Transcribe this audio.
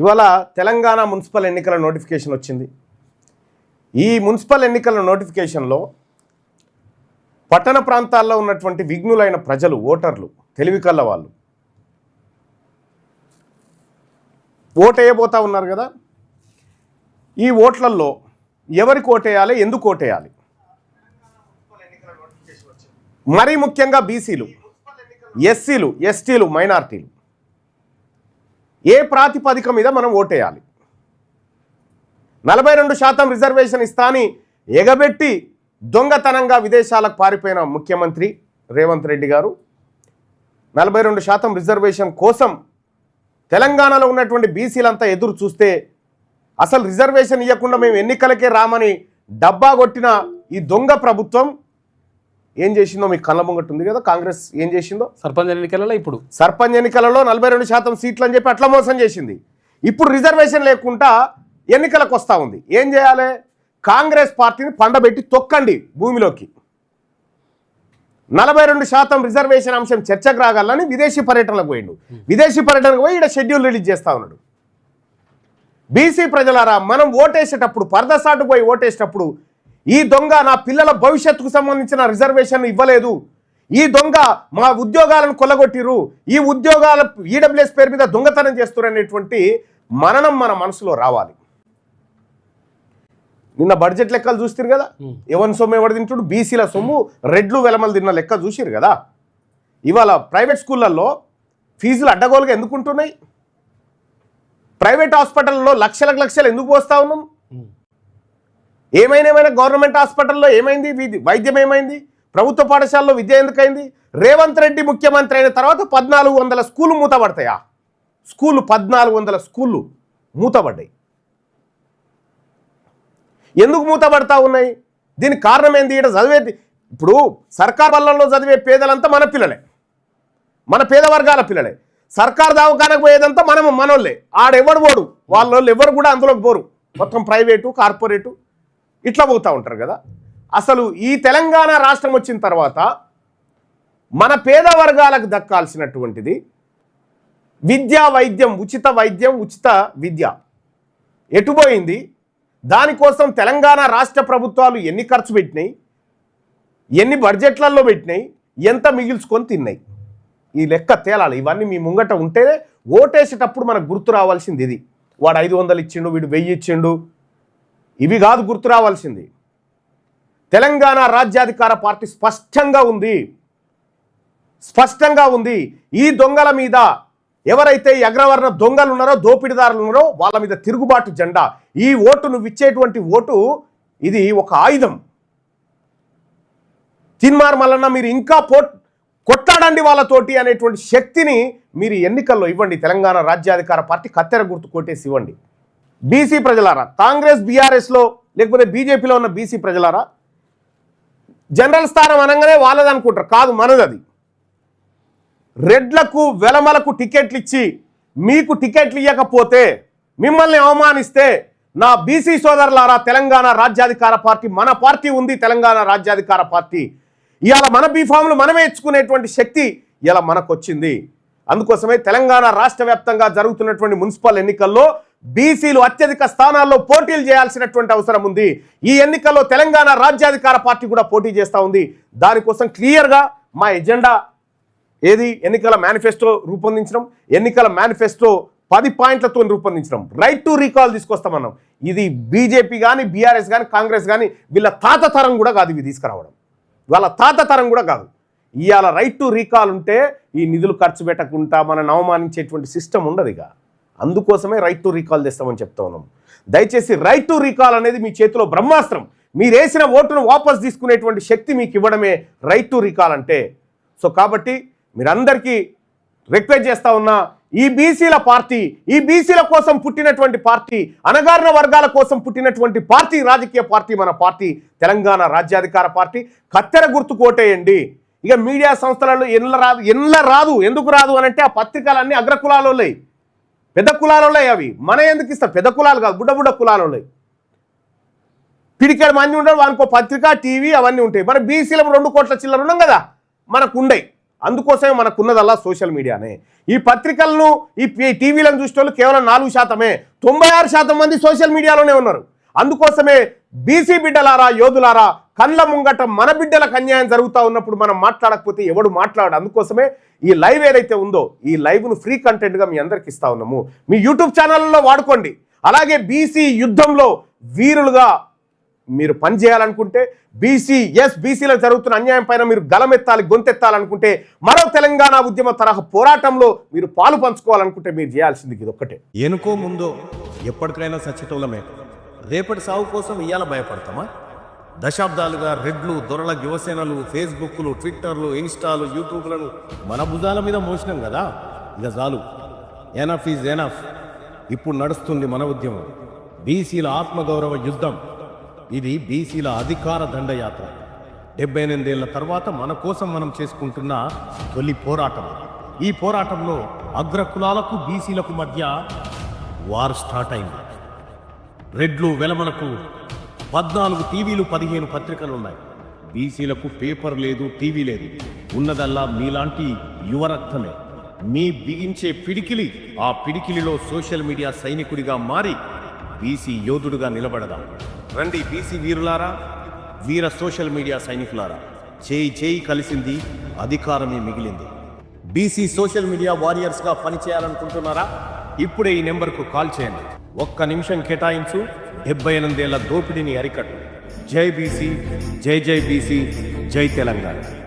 ఇవాళ తెలంగాణ మున్సిపల్ ఎన్నికల నోటిఫికేషన్ వచ్చింది. ఈ మున్సిపల్ ఎన్నికల నోటిఫికేషన్లో పట్టణ ప్రాంతాల్లో ఉన్నటువంటి విఘ్నులైన ప్రజలు ఓటర్లు తెలివి కళ్ళ వాళ్ళు ఓటేయబోతా ఉన్నారు కదా. ఈ ఓట్లల్లో ఎవరికి ఓటేయాలి ఎందుకు ఓటేయాలి? మరీ ముఖ్యంగా బీసీలు ఎస్సీలు ఎస్టీలు మైనార్టీలు. ఏ ప్రాతిపదిక మీద మనం ఓటేయాలి? నలభై రెండు శాతం రిజర్వేషన్ ఇస్తా ఎగబెట్టి దొంగతనంగా విదేశాలకు పారిపోయిన ముఖ్యమంత్రి రేవంత్ రెడ్డి గారు నలభై రెండు శాతం రిజర్వేషన్ కోసం తెలంగాణలో ఉన్నటువంటి బీసీలంతా ఎదురు చూస్తే అసలు రిజర్వేషన్ ఇవ్వకుండా మేము ఎన్నికలకే రామని డబ్బా కొట్టిన ఈ దొంగ ప్రభుత్వం ఏం చేసిందో మీకు కళ్ళ ముంగట్టు ఉంది కదా కాంగ్రెస్ ఏం చేసిందో? సర్పంచ్ ఎన్నికలలో ఇప్పుడు. సర్పంచ్ ఎన్నికలలో నలభై రెండు శాతం సీట్లు అని చెప్పి అట్లా మోసం చేసింది. ఇప్పుడు రిజర్వేషన్ లేకుండా ఎన్నికలకు వస్తూ ఉంది. ఏం చేయాలి? కాంగ్రెస్ పార్టీని పండబెట్టి తొక్కండి భూమిలోకి. నలభై రెండు శాతం రిజర్వేషన్ అంశం చర్చకు రాగలని విదేశీ పర్యటనలకు పోయిండు. విదేశీ పర్యటనకు పోయి ఇక్కడ షెడ్యూల్ రిలీజ్ చేస్తా ఉన్నాడు. బీసీ ప్రజలారా మనం ఓటేసేటప్పుడు పరదసాటు పోయి ఓటేసేటప్పుడు ఈ దొంగ నా పిల్లల భవిష్యత్తుకు సంబంధించిన రిజర్వేషన్ ఇవ్వలేదు. ఈ దొంగ మా ఉద్యోగాలను కొల్లగొట్టిరు ఈ ఉద్యోగాల ఈడబ్ల్యూఎస్ పేరు మీద దొంగతనం చేస్తారు అనేటువంటి మరణం మన మనసులో రావాలి. నిన్న బడ్జెట్ లెక్కలు చూస్తారు కదా? ఎవరి సొమ్ము ఎవడు తింటుడు? బీసీల సొమ్ము రెడ్లు వెలమలు తిన్న లెక్క చూసిరు కదా? ఇవాళ ప్రైవేట్ స్కూళ్ళల్లో ఫీజులు అడ్డగోలుగా ఎందుకు ఉంటున్నాయి ప్రైవేట్ హాస్పిటల్లో లక్షలకు లక్షలు ఎందుకు పోస్తా ఉన్నాం? ఏమైనా ఏమైనా గవర్నమెంట్ హాస్పిటల్లో ఏమైంది? వైద్యం ఏమైంది? ప్రభుత్వ పాఠశాలలో విద్య ఎందుకైంది? రేవంత్ రెడ్డి ముఖ్యమంత్రి అయిన తర్వాత పద్నాలుగు వందల స్కూళ్ళు మూతపడతాయా? స్కూళ్ళు పద్నాలుగు వందల స్కూళ్ళు మూతపడ్డాయి. ఎందుకు మూతపడతా ఉన్నాయి? దీనికి కారణం ఏంది? ఇక్కడ చదివేది ఇప్పుడు సర్కార్ వల్లలో చదివే పేదలంతా మన పిల్లలే. మన పేద వర్గాల పిల్లలే. సర్కార్ దవాఖానకు పోయేదంతా మనం మనోళ్ళే. ఆడెవడు పోడు? వాళ్ళ ఎవరు కూడా అందులోకి పోరు. మొత్తం ప్రైవేటు కార్పొరేటు. ఇట్లా పోతూ ఉంటారు కదా. అసలు ఈ తెలంగాణ రాష్ట్రం వచ్చిన తర్వాత మన పేద వర్గాలకు దక్కాల్సినటువంటిది విద్యా వైద్యం ఉచిత వైద్యం ఉచిత విద్య. ఎటుపోయింది దానికోసం తెలంగాణ రాష్ట్ర ప్రభుత్వాలు ఎన్ని ఖర్చు పెట్టినాయి? ఎన్ని బడ్జెట్లలో పెట్టినాయి? ఎంత మిగిల్చుకొని తిన్నాయి? ఈ లెక్క తేలాలి. ఇవన్నీ మీ ముంగట ఉంటేనే ఓటేసేటప్పుడు మనకు గుర్తు రావాల్సింది ఇది. వాడు ఐదు వందలు ఇచ్చిండు వీడు వెయ్యి ఇచ్చిండు ఇవి కాదు గుర్తు రావాల్సింది తెలంగాణ రాజ్యాధికార పార్టీ స్పష్టంగా ఉంది. స్పష్టంగా ఉంది. ఈ దొంగల మీద ఎవరైతే అగ్రవర్ణ దొంగలు ఉన్నారో దోపిడిదారులు ఉన్నారో వాళ్ళ మీద తిరుగుబాటు జెండా. ఈ ఓటు నువ్వు ఇచ్చేటువంటి ఓటు ఇది ఒక ఆయుధం. తిన్మార్ మల్లన్న మీరు ఇంకా పో కొట్లాడండి వాళ్ళతోటి అనేటువంటి శక్తిని మీరు ఎన్నికల్లో ఇవ్వండి. తెలంగాణ రాజ్యాధికార పార్టీ కత్తెర గుర్తు కొట్టేసి ఇవ్వండి. బీసీ ప్రజలారా? కాంగ్రెస్ బీఆర్ఎస్లో లేకపోతే బీజేపీలో ఉన్న బీసీ ప్రజలారా? జనరల్ స్థానం అనగానే వాళ్ళది అనుకుంటారు. కాదు మనది అది రెడ్లకు వెలమలకు టికెట్లు ఇచ్చి మీకు టికెట్లు ఇవ్వకపోతే మిమ్మల్ని అవమానిస్తే నా బీసీ సోదరులారా తెలంగాణ రాజ్యాధికార పార్టీ మన పార్టీ ఉంది తెలంగాణ రాజ్యాధికార పార్టీ. ఇవాళ మన బీఫామ్లు మనమే ఇచ్చుకునేటువంటి శక్తి ఇలా మనకు వచ్చింది అందుకోసమే తెలంగాణ రాష్ట్ర వ్యాప్తంగా జరుగుతున్నటువంటి మున్సిపల్ ఎన్నికల్లో బీసీలు అత్యధిక స్థానాల్లో పోటీలు చేయాల్సినటువంటి అవసరం ఉంది. ఈ ఎన్నికల్లో తెలంగాణ రాజ్యాధికార పార్టీ కూడా పోటీ చేస్తూ ఉంది. దానికోసం క్లియర్గా మా ఎజెండా ఏది? ఎన్నికల మేనిఫెస్టో రూపొందించడం ఎన్నికల మేనిఫెస్టో పది పాయింట్లతో రూపొందించడం. రైట్ టు రీకాల్ తీసుకొస్తామన్నాం. ఇది బీజేపీ కానీ బీఆర్ఎస్ కానీ కాంగ్రెస్ కానీ వీళ్ళ తాత తరం కూడా కాదు ఇవి తీసుకురావడం. వాళ్ళ తాత తరం కూడా కాదు. ఇవాళ రైట్ టు రీకాల్ ఉంటే ఈ నిధులు ఖర్చు పెట్టకుండా మనం అవమానించేటువంటి సిస్టమ్ ఉండదు ఇక. అందుకోసమే రైట్ టు రీకాల్ తెస్తామని చెప్తా ఉన్నాం. దయచేసి రైట్ టు రీకాల్ అనేది మీ చేతిలో బ్రహ్మాస్త్రం. మీరేసిన ఓటును వాపస్ తీసుకునేటువంటి శక్తి మీకు ఇవ్వడమే రైట్ టు రీకాల్ అంటే. సో కాబట్టి మీరందరికీ రిక్వెస్ట్ చేస్తా ఉన్నా ఈ బీసీల పార్టీ ఈ బీసీల కోసం పుట్టినటువంటి పార్టీ అనగారిన వర్గాల కోసం పుట్టినటువంటి పార్టీ రాజకీయ పార్టీ మన పార్టీ తెలంగాణ రాజ్యాధికార పార్టీ కత్తెర గుర్తు కోటేయండి. ఇక మీడియా సంస్థలలో ఎన్ల రాదు ఎన్ల రాదు ఎందుకు రాదు అని అంటే ఆ పత్రికలన్నీ అగ్రకులాలు పెద్ద కులాలు అవి. మన ఎందుకు ఇస్తారు? పెద్ద కులాలు కాదు బుడ్డ బుడ్డ కులాలు పిడికాడు మంది ఉండడు వానికో పత్రిక టీవీ అవన్నీ ఉంటాయి. మన బీసీలకు రెండు కోట్ల చిల్లర ఉన్నాం కదా మనకు ఉండయి. అందుకోసమే మనకున్నదల్లా సోషల్ మీడియానే. ఈ పత్రికలను ఈ టీవీలను చూసేవాళ్ళు కేవలం నాలుగు శాతమే. తొంభై ఆరు శాతం మంది సోషల్ మీడియాలోనే ఉన్నారు. అందుకోసమే బీసీ బిడ్డలారా యోధులారా కళ్ళ ముంగట మన బిడ్డలకు అన్యాయం జరుగుతూ ఉన్నప్పుడు మనం మాట్లాడకపోతే ఎవడు మాట్లాడు? అందుకోసమే ఈ లైవ్ ఏదైతే ఉందో ఈ లైవ్ను ఫ్రీ కంటెంట్గా మీ అందరికి ఇస్తా ఉన్నాము. మీ యూట్యూబ్ ఛానల్లో వాడుకోండి. అలాగే బీసీ యుద్ధంలో వీరులుగా మీరు పని చేయాలనుకుంటే బీసీ ఎస్ బీసీలో జరుగుతున్న అన్యాయం పైన మీరు గలమెత్తాలి గొంతెత్తాలనుకుంటే మరో తెలంగాణ ఉద్యమ తరహా పోరాటంలో మీరు పాలు పంచుకోవాలనుకుంటే మీరు చేయాల్సింది ఇది ఒక్కటే. ఎనుకో ముందో ఎప్పటికైనా సచ్చితోలమే రేపటి సాగు కోసం ఇవాళ భయపడతామా? దశాబ్దాలుగా రెడ్లు దొరల యువసేనలు ఫేస్బుక్లు ట్విట్టర్లు ఇన్స్టాలు యూట్యూబ్లను మన భుజాల మీద మోసినాం కదా. ఇక చాలు. ఎనఫ్ ఈజ్ ఎనఫ్ ఇప్పుడు నడుస్తుంది మన ఉద్యమం. బీసీల ఆత్మగౌరవ యుద్ధం. ఇది బీసీల అధికార దండయాత్ర. డెబ్బై ఎనిమిదేళ్ళ తర్వాత మన కోసం మనం చేసుకుంటున్న తొలి పోరాటం. ఈ పోరాటంలో అగ్రకులాలకు బీసీలకు మధ్య వార్ స్టార్ట్ అయింది. రెడ్లు వెలమలకు పద్నాలుగు టీవీలు పదిహేను పత్రికలు ఉన్నాయి బీసీలకు పేపర్ లేదు టీవీ లేదు. ఉన్నదల్లా మీలాంటి యువరక్తమే. మీ బిగించే పిడికిలి ఆ పిడికిలిలో సోషల్ మీడియా సైనికుడిగా మారి బీసీ యోధుడుగా నిలబడదాం. రండి బీసీ వీరులారా వీర సోషల్ మీడియా సైనికులారా. చేయి చేయి కలిసింది అధికారమే మిగిలింది. బీసీ సోషల్ మీడియా వారియర్స్గా పనిచేయాలనుకుంటున్నారా? ఇప్పుడే ఈ నెంబర్కు కాల్ చేయండి. ఒక్క నిమిషం కేటాయించు. డెబ్బై ఎనిమిదేళ్ళ దోపిడీని అరికట్టు. జై బీసీ జై జై బీసీ జై తెలంగాణ.